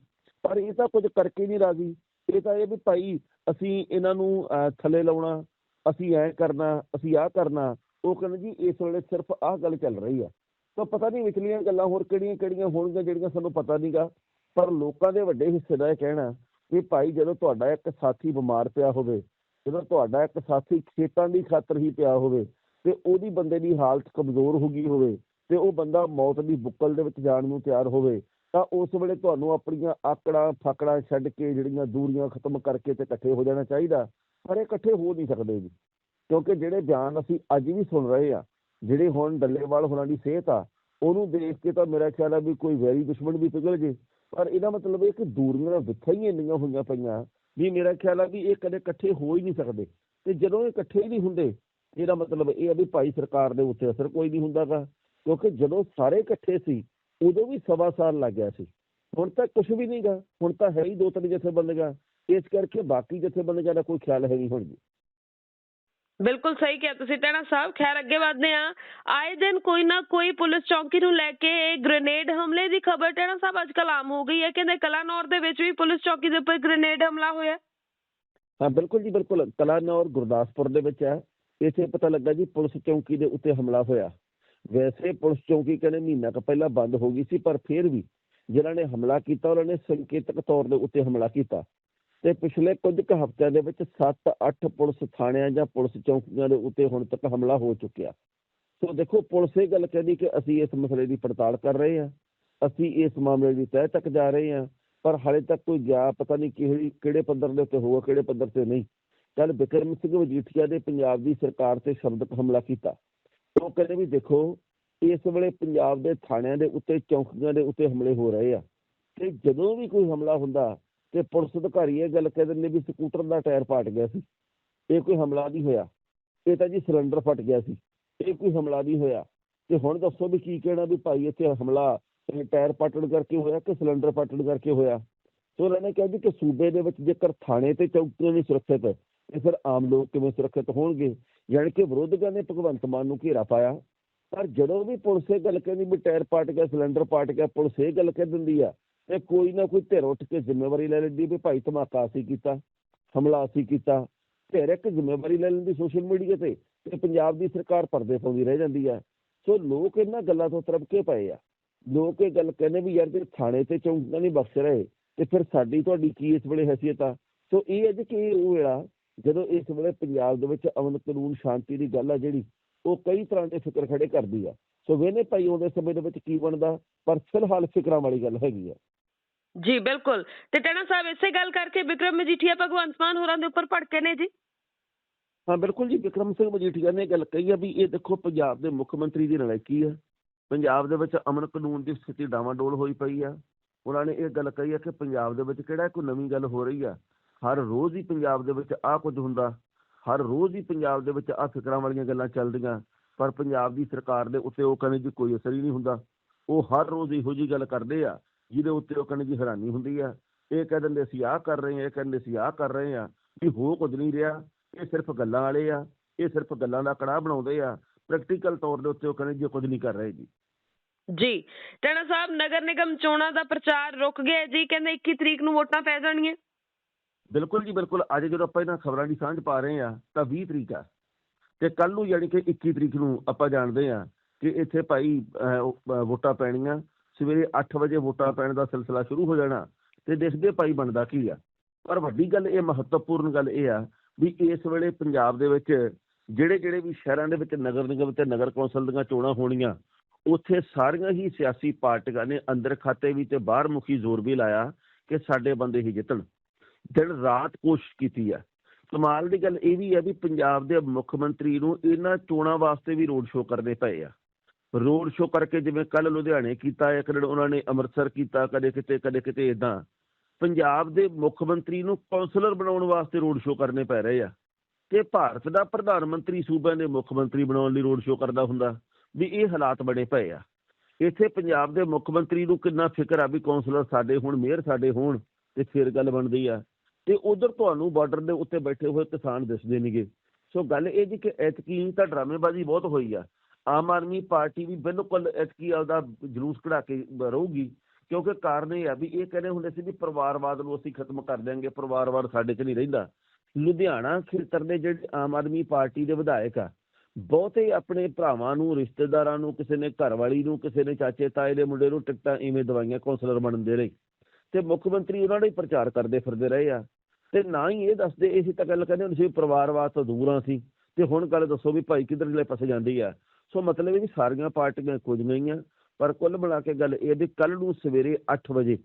ਪਰ ਇਹ ਤਾਂ ਕੁਝ ਕਰਕੇ ਨਹੀਂ ਰਾਜ਼ੀ। ਇਹ ਤਾਂ ਇਹ ਵੀ ਭਾਈ ਅਸੀਂ ਇਹਨਾਂ ਨੂੰ ਥੱਲੇ ਲਾਉਣਾ, ਅਸੀਂ ਐ ਕਰਨਾ, ਅਸੀਂ ਆਹ ਕਰਨਾ। ਉਹ ਕਹਿੰਦੇ ਜੀ, ਇਸ ਵੇਲੇ ਸਿਰਫ ਆਹ ਗੱਲ ਚੱਲ ਰਹੀ ਆ। ਤਾਂ ਪਤਾ ਨਹੀਂ ਵਿਚਲੀਆਂ ਗੱਲਾਂ ਹੋਰ ਕਿਹੜੀਆਂ ਕਿਹੜੀਆਂ ਹੋਣਗੀਆਂ ਜਿਹੜੀਆਂ ਸਾਨੂੰ ਪਤਾ ਨਹੀਂਗਾ। ਪਰ ਲੋਕਾਂ ਦੇ ਵੱਡੇ ਹਿੱਸੇ ਦਾ ਇਹ ਕਹਿਣਾ ਵੀ ਭਾਈ ਜਦੋਂ ਤੁਹਾਡਾ ਇੱਕ ਸਾਥੀ ਬਿਮਾਰ ਪਿਆ ਹੋਵੇ, ਜਦੋਂ ਤੁਹਾਡਾ ਇੱਕ ਸਾਥੀ ਖੇਤਾਂ ਦੀ ਖਾਤਰ ਹੀ ਪਿਆ ਹੋਵੇ, ਤੇ ਉਹਦੀ ਬੰਦੇ ਦੀ ਹਾਲਤ ਕਮਜ਼ੋਰ ਹੋ ਗਈ ਹੋਵੇ, ਤੇ ਉਹ ਬੰਦਾ ਮੌਤ ਦੀ ਬੁੱਕਲ ਦੇ ਵਿੱਚ ਜਾਣ ਨੂੰ ਤਿਆਰ ਹੋਵੇ ਤਾਂ ਉਸ ਵੇਲੇ ਤੁਹਾਨੂੰ ਆਪਣੀਆਂ ਆਕੜਾਂ, ਫਾਕੜਾਂ ਛੱਡ ਕੇ ਜਿਹੜੀਆਂ ਦੂਰੀਆਂ ਖਤਮ ਕਰਕੇ ਤੇ ਇਕੱਠੇ ਹੋ ਜਾਣਾ ਚਾਹੀਦਾ, ਪਰ ਇਹ ਇਕੱਠੇ ਹੋ ਨਹੀਂ ਸਕਦੇ ਜੀ। ਕਿਉਂਕਿ ਜਿਹੜੇ ਬਿਆਨ ਅਸੀਂ ਅੱਜ ਵੀ ਸੁਣ ਰਹੇ ਆ ਜਿਹੜੇ ਹੁਣ ਡੱਲੇਵਾਲ ਹੋਰਾਂ ਦੀ ਸਿਹਤ ਆ, ਉਹਨੂੰ ਦੇਖ ਕੇ ਤਾਂ ਮੇਰਾ ਖਿਆਲ ਆ ਵੀ ਕੋਈ ਵੈਰੀ ਦੁਸ਼ਮਣ ਵੀ ਪਿਘਲ ਜੇ। ਪਰ ਇਹਦਾ ਮਤਲਬ ਇਹ ਕਿ ਦੂਰੀਆਂ ਵਿਥਾਂ ਹੀ ਇੰਨੀਆਂ ਹੋਈਆਂ ਪਈਆਂ, ਵੀ ਮੇਰਾ ਖਿਆਲ ਆ ਵੀ ਇਹ ਕਦੇ ਇਕੱਠੇ ਹੋ ਹੀ ਨਹੀਂ ਸਕਦੇ। ਤੇ ਜਦੋਂ ਇਹ ਇਕੱਠੇ ਨਹੀਂ ਹੁੰਦੇ, ਇਹਦਾ ਮਤਲਬ ਇਹ ਆ ਵੀ ਭਾਈ ਸਰਕਾਰ ਦੇ ਉੱਤੇ ਅਸਰ ਕੋਈ ਨਹੀਂ ਹੁੰਦਾਗਾ। ਕਿਉਂਕਿ ਜਦੋਂ ਸਾਰੇ ਇਕੱਠੇ ਸੀ ਉਦੋਂ ਵੀ ਸਵਾ ਸਾਲ ਲੱਗ ਗਿਆ ਸੀ। ਹੁਣ ਤਾਂ ਕੁਝ ਵੀ ਨਹੀਂਗਾ ਹੁਣ ਤਾਂ ਹੈ ਹੀ ਦੋ ਤਿੰਨ ਜਥੇਬੰਦੀਆਂ। ਇਸ ਕਰਕੇ ਬਾਕੀ ਜਥੇਬੰਦੀਆਂ ਦਾ ਕੋਈ ਖਿਆਲ ਹੈ ਨਹੀਂ ਹੁਣ ਜੀ ਬਿਲਕੁਲ ਸਹੀ ਕਿਹਾ ਤੁਸੀਂ। ਟੈਣਾ ਸਾਹਿਬ ਖੈਰ ਅੱਗੇ ਵਧਦੇ ਆ ਆਏ ਦਿਨ ਕੋਈ ਨਾ ਕੋਈ ਪੁਲਿਸ ਚੌਕੀ ਨੂੰ ਲੈ ਕੇ ਇਹ ਗ੍ਰੇਨੇਡ ਹਮਲੇ ਦੀ ਖਬਰ ਟੈਣਾ ਸਾਹਿਬ ਅੱਜਕੱਲ ਆਮ ਹੋ ਗਈ ਹੈ। ਕਹਿੰਦੇ ਕਲਾਨੌਰ ਦੇ ਵਿੱਚ ਵੀ ਪੁਲਿਸ ਚੌਕੀ ਦੇ ਉੱਪਰ ਗ੍ਰੇਨੇਡ ਹਮਲਾ ਹੋਇਆ ਹਾਂ। ਬਿਲਕੁਲ ਜੀ ਬਿਲਕੁਲ। ਕਲਾਨੌਰ ਗੁਰਦਾਸਪੁਰ ਦੇ ਵਿੱਚ ਹੈ। ਇੱਥੇ ਪਤਾ ਲੱਗਾ ਜੀ ਪੁਲਿਸ ਚੌਕੀ ਦੇ ਉੱਤੇ ਹਮਲਾ ਹੋਇਆ। ਵੈਸੇ ਪੁਲਿਸ ਚੌਕੀ ਕਹਿੰਦੇ ਮਹੀਨਾ ਕੁ ਪਹਿਲਾਂ ਬੰਦ ਹੋ ਗਈ ਸੀ, ਪਰ ਫਿਰ ਵੀ ਜਿਨ੍ਹਾਂ ਨੇ ਹਮਲਾ ਕੀਤਾ, ਉਹਨਾਂ ਨੇ ਸੰਕੇਤਕ ਤੌਰ ਦੇ ਉੱਤੇ ਹਮਲਾ ਕੀਤਾ। ਤੇ ਪਿਛਲੇ ਕੁਝ ਕੁ ਹਫ਼ਤਿਆਂ ਦੇ ਵਿੱਚ 7-8 ਪੁਲਿਸ ਥਾਣਿਆਂ ਜਾਂ ਪੁਲਿਸ ਚੌਕੀਆਂ ਦੇ ਉੱਤੇ ਹੁਣ ਤੱਕ ਹਮਲਾ ਹੋ ਚੁੱਕਿਆ। ਸੋ ਦੇਖੋ, ਪੁਲਿਸ ਇਹ ਗੱਲ ਕਹਿੰਦੀ ਕਿ ਅਸੀਂ ਇਸ ਮਸਲੇ ਦੀ ਪੜਤਾਲ ਕਰ ਰਹੇ ਹਾਂ, ਅਸੀਂ ਇਸ ਮਾਮਲੇ ਦੀ ਤਹਿ ਤੱਕ ਜਾ ਰਹੇ ਹਾਂ, ਪਰ ਹਾਲੇ ਤੱਕ ਕੋਈ ਗਿਆ ਪਤਾ ਨਹੀਂ ਕਿਹੜੀ, ਕਿਹੜੇ ਪੱਧਰ ਦੇ ਉੱਤੇ ਹੋਊਗਾ, ਕਿਹੜੇ ਪੱਧਰ ਤੇ ਨਹੀਂ। ਕੱਲ ਬਿਕਰਮ ਸਿੰਘ ਮਜੀਠੀਆ ਦੇ ਪੰਜਾਬ ਦੀ ਸਰਕਾਰ ਤੇ ਸ਼ਬਦਕ ਹਮਲਾ ਕੀਤਾ। ਉਹ ਕਹਿੰਦੇ ਵੀ ਦੇਖੋ, ਇਸ ਵੇਲੇ ਪੰਜਾਬ ਦੇ ਥਾਣਿਆਂ ਦੇ ਉੱਤੇ, ਚੌਂਕੀਆਂ ਦੇ ਉੱਤੇ ਹਮਲੇ ਹੋ ਰਹੇ ਆ। ਤੇ ਜਦੋਂ ਵੀ ਕੋਈ ਹਮਲਾ ਹੁੰਦਾ, ਤੇ ਪੁਲਿਸ ਅਧਿਕਾਰੀ ਇਹ ਗੱਲ ਕਹਿ ਦਿੰਦੇ ਵੀ ਸਕੂਟਰ ਦਾ ਟਾਇਰ ਫਟ ਗਿਆ ਸੀ। ਇਹ ਕੋਈ ਹਮਲਾ ਨਹੀਂ ਹੋਇਆ। ਇਹ ਤਾਂ ਜੀ ਸਿਲੰਡਰ ਫਟ ਗਿਆ ਸੀ। ਇਹ ਕੋਈ ਹਮਲਾ ਨਹੀਂ ਹੋਇਆ। ਤੇ ਹੁਣ ਦੱਸੋ ਵੀ ਕੀ ਕਹਿਣਾ ਵੀ ਭਾਈ ਇੱਥੇ ਹਮਲਾ ਟਾਇਰ ਪਾਟਣ ਕਰਕੇ ਹੋਇਆ ਕਿ ਸਿਲੰਡਰ ਪਾਟਣ ਕਰਕੇ ਹੋਇਆ? ਸੋ ਉਹਨਾਂ ਨੇ ਕਿਹਾ ਜੀ ਕਿ ਸੂਬੇ ਦੇ ਵਿੱਚ ਜੇਕਰ ਥਾਣੇ ਤੇ ਚੌਕੀਆਂ ਨਹੀਂ ਸੁਰੱਖਿਅਤ, ਤੇ ਫਿਰ ਆਮ ਲੋਕ ਕਿਵੇਂ ਸੁਰੱਖਿਅਤ ਹੋਣਗੇ? ਯਾਨੀ ਕਿ ਵਿਰੋਧੀਆਂ ਨੇ ਭਗਵੰਤ ਮਾਨ ਨੂੰ ਘੇਰਾ ਪਾਇਆ। ਪਰ ਜਦੋਂ ਵੀ ਪੁਲਿਸ ਇਹ ਗੱਲ ਕਹਿੰਦੀ ਵੀ ਟਾਇਰ ਪਾਟ ਗਿਆ, ਸਿਲੰਡਰ ਪਾਟ ਗਿਆ, ਪੁਲਿਸ ਇਹ ਗੱਲ ਕਹਿ ਦਿੰਦੀ ਆ ਤੇ ਕੋਈ ਨਾ ਕੋਈ ਧਿਰ ਉੱਠ ਕੇ ਜ਼ਿੰਮੇਵਾਰੀ ਲੈ ਲੈਂਦੀ ਵੀ ਭਾਈ ਧਮਾਕਾ ਅਸੀਂ ਕੀਤਾ, ਹਮਲਾ ਅਸੀਂ ਕੀਤਾ। ਧਿਰ ਇੱਕ ਜ਼ਿੰਮੇਵਾਰੀ ਲੈ ਲੈਂਦੀ ਸੋਸ਼ਲ ਮੀਡੀਆ ਤੇ ਤੇ ਪੰਜਾਬ ਦੀ ਸਰਕਾਰ ਪਰਦੇ ਪਾਉਂਦੀ ਰਹਿ ਜਾਂਦੀ ਆ। ਸੋ ਲੋਕ ਇਹਨਾਂ ਗੱਲਾਂ ਤੋਂ ਤਰਬਕੇ ਪਏ ਆ। ਲੋਕ ਇਹ ਗੱਲ ਕਹਿੰਦੇ ਵੀ ਯਾਰ ਜੇ ਥਾਣੇ ਤੇ ਚੌਂਕਾਂ ਨਹੀਂ ਬਖਸ਼ ਰਹੇ, ਤੇ ਫਿਰ ਸਾਡੀ ਤੁਹਾਡੀ ਕੀ ਇਸ ਵੇਲੇ ਹੈਸੀਅਤ ਆ? ਸੋ ਇਹ ਅੱਜ ਕਿ ਉਹ ਵੇਲਾ ਜਦੋਂ ਇਸ ਵੇਲੇ ਪੰਜਾਬ ਦੇ ਵਿੱਚ ਅਮਨ ਕਾਨੂੰਨ ਸ਼ਾਂਤੀ ਦੀ ਗੱਲ ਆ ਜਿਹੜੀ ਉਹ ਕਈ ਤਰ੍ਹਾਂ ਦੇ ਫਿਕਰ ਖੜੇ ਕਰਦੀ ਆ। ਸੋ ਵੇਨੇ ਭਾਈ ਆਉਂਦੇ ਸਮੇਂ ਦੇ ਵਿੱਚ ਕੀ ਬਣਦਾ? ਪਰ ਫਿਲਹਾਲ ਫਿਕਰਾਂ ਵਾਲੀ ਗੱਲ ਹੈਗੀ ਆ। ਜੀ ਬਿਲਕੁਲ। ਤੇ ਟੈਣਾ ਸਾਹਿਬ ਇਸੇ ਗੱਲ ਕਰਕੇ ਵਿਕਰਮ ਮਜੀਠੀਆ ਭਗਵੰਤ ਮਾਨ ਹੋਰਾਂ ਦੇ ਉੱਪਰ ਭੜਕੇ ਨੇ ਜੀ। ਹਾਂ ਬਿਲਕੁਲ ਜੀ ਵਿਕਰਮ ਸਿੰਘ ਮਜੀਠੀਆ ਨੇ ਗੱਲ ਕਹੀ ਆ ਵੀ ਇਹ ਦੇਖੋ ਪੰਜਾਬ ਦੇ ਮੁੱਖ ਮੰਤਰੀ ਦੀ ਨਲਾਇਕੀ ਆ। ਪੰਜਾਬ ਦੇ ਵਿੱਚ ਅਮਨ ਕਾਨੂੰਨ ਦੀ ਸਥਿਤੀ ਡਾਵਾਂਡੋਲ ਹੋਈ ਪਈ ਆ। ਉਹਨਾਂ ਨੇ ਇਹ ਗੱਲ ਕਹੀ ਆ ਕਿ ਪੰਜਾਬ ਦੇ ਵਿੱਚ ਕਿਹੜਾ ਕੋਈ ਨਵੀਂ ਗੱਲ ਹੋ ਰਹੀ ਆ। ਹਰ ਰੋਜ਼ ਹੀ ਪੰਜਾਬ ਦੇ ਵਿੱਚ ਆਹ ਕੁਝ ਹੁੰਦਾ, ਹਰ ਰੋਜ਼ ਹੀ ਪੰਜਾਬ ਦੇ ਵਿੱਚ ਆਹ ਫਿਕਰਾਂ ਵਾਲੀਆਂ ਗੱਲਾਂ ਚੱਲਦੀਆਂ, ਪਰ ਪੰਜਾਬ ਦੀ ਸਰਕਾਰ ਦੇ ਉੱਤੇ ਉਹ ਕਹਿੰਦੇ ਜੀ ਕੋਈ ਅਸਰ ਹੀ ਨਹੀਂ ਹੁੰਦਾ। ਉਹ ਹਰ ਰੋਜ਼ ਇਹੋ ਜੀ ਗੱਲ ਕਰਦੇ ਆ, ਜਿਹਦੇ ਉੱਤੇ ਉਹ ਕਹਿੰਦੇ ਜੀ ਹੈਰਾਨੀ ਹੁੰਦੀ ਆ। ਇਹ ਕਹਿ ਦਿੰਦੇ ਅਸੀਂ ਆਹ ਕਰ ਰਹੇ ਹਾਂ, ਇਹ ਕਹਿੰਦੇ ਅਸੀਂ ਆਹ ਕਰ ਰਹੇ ਹਾਂ। ਵੀ ਹੋ ਕੁਝ ਨਹੀਂ ਰਿਹਾ, ਇਹ ਸਿਰਫ ਗੱਲਾਂ ਵਾਲੇ ਆ, ਇਹ ਸਿਰਫ ਗੱਲਾਂ ਦਾ ਕੜਾਹ ਬਣਾਉਂਦੇ ਆ। ਪ੍ਰੈਕਟੀਕਲ ਤੌਰ ਦੇ ਉੱਤੇ ਉਹ ਕਹਿੰਦੇ ਜੀ ਕੁਝ ਨਹੀਂ ਕਰ ਰਹੇ ਜੀ। ਜੀ, ਟੈਣਾ ਸਾਹਿਬ ਨਗਰ ਨਿਗਮ ਚੋਣਾਂ ਦਾ ਪ੍ਰਚਾਰ ਰੁਕ ਗਿਆ ਜੀ, ਕਹਿੰਦੇ 21 ਤਰੀਕ ਨੂੰ ਵੋਟਾਂ ਪੈ ਜਾਣਗੀਆਂ। ਬਿਲਕੁਲ ਜੀ ਬਿਲਕੁਲ, ਅੱਜ ਜਦੋਂ ਆਪਾਂ ਇਹਨਾਂ ਖਬਰਾਂ ਦੀ ਸਾਂਝ ਪਾ ਰਹੇ ਆ ਤਾਂ 20 ਤਰੀਕ ਆ। ਤੇ ਕੱਲ ਨੂੰ ਯਾਨੀ ਕਿ 21 ਤਰੀਕ ਨੂੰ ਆਪਾਂ ਜਾਣਦੇ ਆ ਕਿ ਇੱਥੇ ਭਾਈ ਵੋਟਾਂ ਪੈਣੀਆਂ। ਸਵੇਰੇ 8 ਵਜੇ ਵੋਟਾਂ ਪੈਣ ਦਾ ਸਿਲਸਿਲਾ ਸ਼ੁਰੂ ਹੋ ਜਾਣਾ ਤੇ ਦੇਖਦੇ ਭਾਈ ਬਣਦਾ ਕੀ ਆ। ਪਰ ਵੱਡੀ ਗੱਲ ਇਹ, ਮਹੱਤਵਪੂਰਨ ਗੱਲ ਇਹ ਆ ਵੀ ਇਸ ਵੇਲੇ ਪੰਜਾਬ ਦੇ ਵਿੱਚ ਜਿਹੜੇ ਜਿਹੜੇ ਵੀ ਸ਼ਹਿਰਾਂ ਦੇ ਵਿੱਚ ਨਗਰ ਨਿਗਮ ਤੇ ਨਗਰ ਕੌਂਸਲ ਦੀਆਂ ਚੋਣਾਂ ਹੋਣੀਆਂ, ਉੱਥੇ ਸਾਰੀਆਂ ਹੀ ਸਿਆਸੀ ਪਾਰਟੀਆਂ ਨੇ ਅੰਦਰ ਖਾਤੇ ਵੀ ਤੇ ਬਾਹਰ ਮੁਖੀ ਜ਼ੋਰ ਵੀ ਲਾਇਆ ਕਿ ਸਾਡੇ ਬੰਦੇ ਹੀ ਜਿੱਤਣ। ਦਿਨ ਰਾਤ ਕੋਸ਼ਿਸ਼ ਕੀਤੀ ਆ। ਕਮਾਲ ਦੀ ਗੱਲ ਇਹ ਵੀ ਹੈ ਵੀ ਪੰਜਾਬ ਦੇ ਮੁੱਖ ਮੰਤਰੀ ਨੂੰ ਇਹਨਾਂ ਚੋਣਾਂ ਵਾਸਤੇ ਵੀ ਰੋਡ ਸ਼ੋਅ ਕਰਨੇ ਪਏ ਆ। ਰੋਡ ਸ਼ੋਅ ਕਰਕੇ ਜਿਵੇਂ ਕੱਲ ਲੁਧਿਆਣੇ ਕੀਤਾ, ਇੱਕ ਦਿਨ ਉਹਨਾਂ ਨੇ ਅੰਮ੍ਰਿਤਸਰ ਕੀਤਾ, ਕਦੇ ਕਿਤੇ ਕਦੇ ਕਿਤੇ ਇਦਾਂ ਪੰਜਾਬ ਦੇ ਮੁੱਖ ਮੰਤਰੀ ਨੂੰ ਕਾਉਂਸਲਰ ਬਣਾਉਣ ਵਾਸਤੇ ਰੋਡ ਸ਼ੋਅ ਕਰਨੇ ਪੈ ਰਹੇ ਆ। ਤੇ ਭਾਰਤ ਦਾ ਪ੍ਰਧਾਨ ਮੰਤਰੀ ਸੂਬਿਆਂ ਦੇ ਮੁੱਖ ਮੰਤਰੀ ਬਣਾਉਣ ਲਈ ਰੋਡ ਸ਼ੋਅ ਕਰਦਾ ਹੁੰਦਾ, ਵੀ ਇਹ ਹਾਲਾਤ ਬਣੇ ਪਏ ਆ। ਇੱਥੇ ਪੰਜਾਬ ਦੇ ਮੁੱਖ ਮੰਤਰੀ ਨੂੰ ਕਿੰਨਾ ਫਿਕਰ ਆ ਵੀ ਕਾਉਂਸਲਰ ਸਾਡੇ ਹੋਣ, ਮੇਅਰ ਸਾਡੇ ਹੋਣ, ਤੇ ਫਿਰ ਗੱਲ ਬਣਦੀ ਆ। ਤੇ ਉਧਰ ਤੁਹਾਨੂੰ ਬਾਰਡਰ ਦੇ ਉੱਤੇ ਬੈਠੇ ਹੋਏ ਕਿਸਾਨ ਦਿਸਦੇ ਨੇਗੇ। ਸੋ ਗੱਲ ਇਹ ਜੀ ਕਿ ਐਤਕੀ ਤਾਂ ਡਰਾਮੇਬਾਜ਼ੀ ਬਹੁਤ ਹੋਈ ਆ। ਆਮ ਆਦਮੀ ਪਾਰਟੀ ਵੀ ਬਿਲਕੁਲ ਐਤਕੀ ਦਾ ਜਲੂਸ ਕਢਾ ਕੇ ਰਹੂਗੀ, ਕਿਉਂਕਿ ਕਾਰਨ ਇਹ ਆ ਵੀ ਇਹ ਕਹਿੰਦੇ ਹੁੰਦੇ ਸੀ ਵੀ ਪਰਿਵਾਰਵਾਦ ਨੂੰ ਅਸੀਂ ਖਤਮ ਕਰ ਦਿਆਂਗੇ, ਪਰਿਵਾਰਵਾਦ ਸਾਡੇ 'ਚ ਨਹੀਂ ਰਹਿੰਦਾ। ਲੁਧਿਆਣਾ ਖੇਤਰ ਦੇ ਜਿਹੜੇ ਆਮ ਆਦਮੀ ਪਾਰਟੀ ਦੇ ਵਿਧਾਇਕ ਆ, ਬਹੁਤੇ ਆਪਣੇ ਭਰਾਵਾਂ ਨੂੰ, ਰਿਸ਼ਤੇਦਾਰਾਂ ਨੂੰ, ਕਿਸੇ ਨੇ ਘਰਵਾਲੀ ਨੂੰ, ਕਿਸੇ ਨੇ ਚਾਚੇ, ਤਾਏ ਦੇ ਮੁੰਡੇ ਨੂੰ ਟਿਕਟਾਂ ਇਵੇਂ ਦਵਾਈਆਂ ਕੌਂਸਲਰ ਬਣਨ ਦੇ ਰਹੇ ਤੇ ਮੁੱਖ ਮੰਤਰੀ ਉਹਨਾਂ ਦਾ ਹੀ ਪ੍ਰਚਾਰ ਕਰਦੇ ਫਿਰਦੇ ਰਹੇ ਆ। ਤੇ ਨਾ ਹੀ ਇਹ ਦੱਸਦੇ, ਇਹ ਤਾਂ ਗੱਲ ਕਹਿੰਦੇ ਹੁੰਦੇ ਸੀ ਪਰਿਵਾਰਵਾਦ ਤੋਂ ਦੂਰ ਆ ਸੀ ਤੇ ਹੁਣ ਗੱਲ ਦੱਸੋ ਵੀ ਭਾਈ ਕਿੱਧਰਲੇ ਪਾਸੇ ਜਾਂਦੀ ਆ। ਸੋ ਮਤਲਬ ਇਹ ਵੀ ਸਾਰੀਆਂ ਪਾਰਟੀਆਂ ਕੁਝ ਨਹੀਂ ਆ, ਪਰ ਕੁੱਲ ਮਿਲਾ ਕੇ ਗੱਲ ਇਹ ਵੀ ਕੱਲ ਨੂੰ ਸਵੇਰੇ 8 ਵਜੇ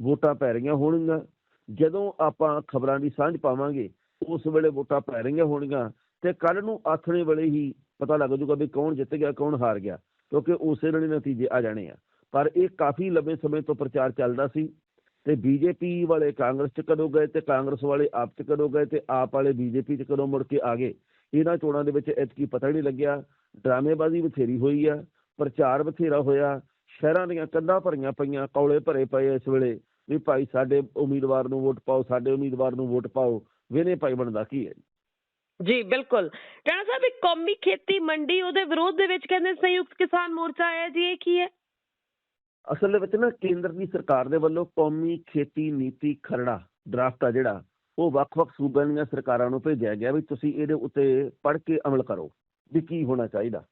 ਵੋਟਾਂ ਪੈ ਰਹੀਆਂ ਹੋਣਗੀਆਂ। ਜਦੋਂ ਆਪਾਂ ਖਬਰਾਂ ਦੀ ਸਾਂਝ ਪਾਵਾਂਗੇ, ਉਸ ਵੇਲੇ ਵੋਟਾਂ ਪੈ ਰਹੀਆਂ ਹੋਣਗੀਆਂ। ਤੇ ਕੱਲ ਨੂੰ ਆਥਣੇ ਵੇਲੇ ਹੀ ਪਤਾ ਲੱਗ ਜੂਗਾ ਵੀ ਕੌਣ ਜਿੱਤ ਗਿਆ, ਕੌਣ ਹਾਰ ਗਿਆ, ਕਿਉਂਕਿ ਉਸੇ ਵੇਲੇ ਨਤੀਜੇ ਆ ਜਾਣੇ ਆ। ਪਰ ਇਹ ਕਾਫੀ ਲੰਬੇ ਸਮੇਂ ਤੋਂ ਪ੍ਰਚਾਰ ਚੱਲਦਾ ਸੀ। ਤੇ ਬੀਜੇਪੀ ਵਾਲੇ ਕਾਂਗਰਸ ਚ ਕਦੋਂ ਗਏ ਤੇ ਕਾਂਗਰਸ ਵਾਲੇ ਆਪ ਚ ਕਦੋਂ ਗਏ ਤੇ ਆਪ ਵਾਲੇ ਬੀਜੇਪੀ ਚ ਕਦੋਂ ਮੁੜ ਕੇ ਆ ਗਏ? ਇਹਨਾਂ ਚੋਣਾਂ ਦੇ ਵਿੱਚ ਐਤਕੀ ਪਤਾ ਨਹੀਂ ਲੱਗਿਆ। ਡਰਾਮੇਬਾਜ਼ੀ ਬਥੇਰੀ ਹੋਈ ਆ, ਪ੍ਰਚਾਰ ਬਥੇਰਾ ਹੋਇਆ। ਸ਼ਹਿਰਾਂ ਦੀਆਂ ਕੰਧਾਂ ਭਰੀਆਂ ਪਈਆਂ, ਕੌਲੇ ਭਰੇ ਪਏ ਇਸ ਵੇਲੇ। ਵੀ ਭਾਈ ਸਾਡੇ ਉਮੀਦਵਾਰ ਨੂੰ ਵੋਟ ਪਾਓ, ਸਾਡੇ ਉਮੀਦਵਾਰ ਨੂੰ ਵੋਟ ਪਾਓ। ਵੇਨੇ ਭਾਈ ਬਣਦਾ ਕੀ ਹੈ? ਜੀ, ਬਿਲਕੁਲ। ਟਾਣਾ ਸਾਹਿਬ, ਇੱਕ ਕੌਮੀ ਖੇਤੀ ਮੰਡੀ ਉਹਦੇ ਵਿਰੋਧ ਦੇ ਵਿੱਚ ਕਹਿੰਦੇ ਸੰਯੁਕਤ ਕਿਸਾਨ ਮੋਰਚਾ ਆਇਆ ਜੀ, ਇਹ ਕੀ ਹੈ? ਅਸਲ ਦੇ ਵਿੱਚ ਨਾ ਕੇਂਦਰ ਦੀ ਸਰਕਾਰ ਦੇ ਵੱਲੋਂ ਕੌਮੀ ਖੇਤੀ ਨੀਤੀ ਖਰੜਾ, ਡਰਾਫਟ ਆ ਜਿਹੜਾ, ਉਹ ਵੱਖ-ਵੱਖ ਸੂਬਿਆਂ ਦੀਆਂ ਸਰਕਾਰਾਂ ਨੂੰ ਭੇਜਿਆ ਗਿਆ ਵੀ ਤੁਸੀਂ ਇਹਦੇ ਉੱਤੇ ਪੜ੍ਹ ਕੇ ਅਮਲ ਕਰੋ ਵੀ ਕੀ ਹੋਣਾ ਚਾਹੀਦਾ।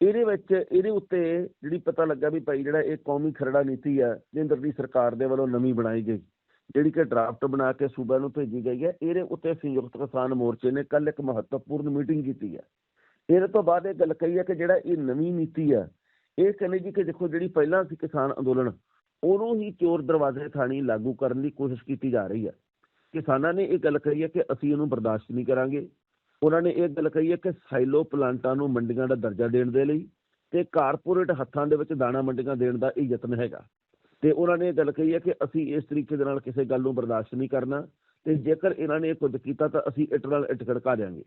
ਇਹਦੇ ਵਿੱਚ, ਇਹਦੇ ਉੱਤੇ ਜਿਹੜੀ ਪਤਾ ਲੱਗਾ ਵੀ ਭਾਈ ਜਿਹੜਾ ਇਹ ਕੌਮੀ ਖਰੜਾ ਨੀਤੀ ਆ, ਕੇਂਦਰ ਦੀ ਸਰਕਾਰ ਦੇ ਵੱਲੋਂ ਨਵੀਂ ਬਣਾਈ ਗਈ, ਜਿਹੜੀ ਕਿ ਡਰਾਫਟ ਬਣਾ ਕੇ ਸੂਬਿਆਂ ਨੂੰ ਭੇਜੀ ਗਈ ਹੈ, ਇਹਦੇ ਉੱਤੇ ਸੰਯੁਕਤ ਕਿਸਾਨ ਮੋਰਚੇ ਨੇ ਕੱਲ ਇੱਕ ਮਹੱਤਵਪੂਰਨ ਮੀਟਿੰਗ ਕੀਤੀ ਹੈ। ਇਹਦੇ ਤੋਂ ਬਾਅਦ ਇਹ ਗੱਲ ਕਹੀ ਹੈ ਕਿ ਜਿਹੜਾ ਇਹ ਨਵੀਂ ਨੀਤੀ ਆ ਇਹ ਕਹਿੰਦੇ ਜੀ ਕਿ ਦੇਖੋ ਜਿਹੜੀ ਪਹਿਲਾਂ ਸੀ ਕਿਸਾਨ ਅੰਦੋਲਨ, ਉਹਨੂੰ ਹੀ ਚੋਰ ਦਰਵਾਜ਼ੇ ਥਾਣੀ ਲਾਗੂ ਕਰਨ ਦੀ ਕੋਸ਼ਿਸ਼ ਕੀਤੀ ਜਾ ਰਹੀ ਹੈ। ਕਿਸਾਨਾਂ ਨੇ ਇਹ ਗੱਲ ਕਹੀ ਹੈ ਕਿ ਅਸੀਂ ਇਹਨੂੰ ਬਰਦਾਸ਼ਤ ਨਹੀਂ ਕਰਾਂਗੇ। ਉਹਨਾਂ ਨੇ ਇਹ ਗੱਲ ਕਹੀ ਹੈ ਕਿ ਸਾਈਲੋ ਪਲਾਂਟਾਂ ਨੂੰ ਮੰਡੀਆਂ ਦਾ ਦਰਜਾ ਦੇਣ ਦੇ ਲਈ ਤੇ ਕਾਰਪੋਰੇਟ ਹੱਥਾਂ ਦੇ ਵਿੱਚ ਦਾਣਾ ਮੰਡੀਆਂ ਦੇਣ ਦਾ ਇਹ ਯਤਨ ਹੈਗਾ। ਤੇ ਉਹਨਾਂ ਨੇ ਇਹ ਗੱਲ ਕਹੀ ਹੈ ਕਿ ਅਸੀਂ ਇਸ ਤਰੀਕੇ ਦੇ ਨਾਲ ਕਿਸੇ ਗੱਲ ਨੂੰ ਬਰਦਾਸ਼ਤ ਨਹੀਂ ਕਰਨਾ ਤੇ ਜੇਕਰ ਇਹਨਾਂ ਨੇ ਇਹ ਕੁਝ ਕੀਤਾ ਤਾਂ ਅਸੀਂ ਇੱਟ ਨਾਲ ਇੱਟ ਖੜਕਾ ਦਿਆਂਗੇ।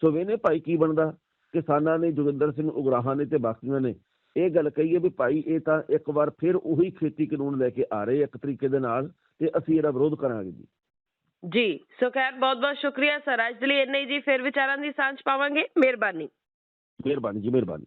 ਸੋ ਵੇਨੇ ਭਾਈ ਕੀ ਬਣਦਾ। ਕਿਸਾਨਾਂ ਨੇ ਜੋਗਿੰਦਰ ਸਿੰਘ ਉਗਰਾਹਾਂ ਨੇ ਤੇ ਬਾਕੀਆਂ ਨੇ ਇਹ ਗੱਲ ਕਹੀ ਹੈ ਵੀ ਭਾਈ ਇਹ ਤਾਂ ਇੱਕ ਵਾਰ ਫਿਰ ਉਹੀ ਖੇਤੀ ਕਾਨੂੰਨ ਲੈ ਕੇ ਆ ਰਹੇ ਇੱਕ ਤਰੀਕੇ ਦੇ ਨਾਲ ਤੇ ਅਸੀਂ ਇਹਦਾ ਵਿਰੋਧ ਕਰਾਂਗੇ ਜੀ। ਜੀ ਸੋ ਖੈਰ ਬਹੁਤ ਬਹੁਤ ਸ਼ੁਕਰੀਆ ਸਰ। ਅੱਜ ਦੇ ਲਈ ਇੰਨਾ ਜੀ ਫਿਰ ਵਿਚਾਰਾਂ ਦੀ ਸਾਂਝ ਪਾਵਾਂਗੇ। ਮਿਹਰਬਾਨੀ। ਮਿਹਰਬਾਨੀ ਜੀ ਮਿਹਰਬਾਨੀ।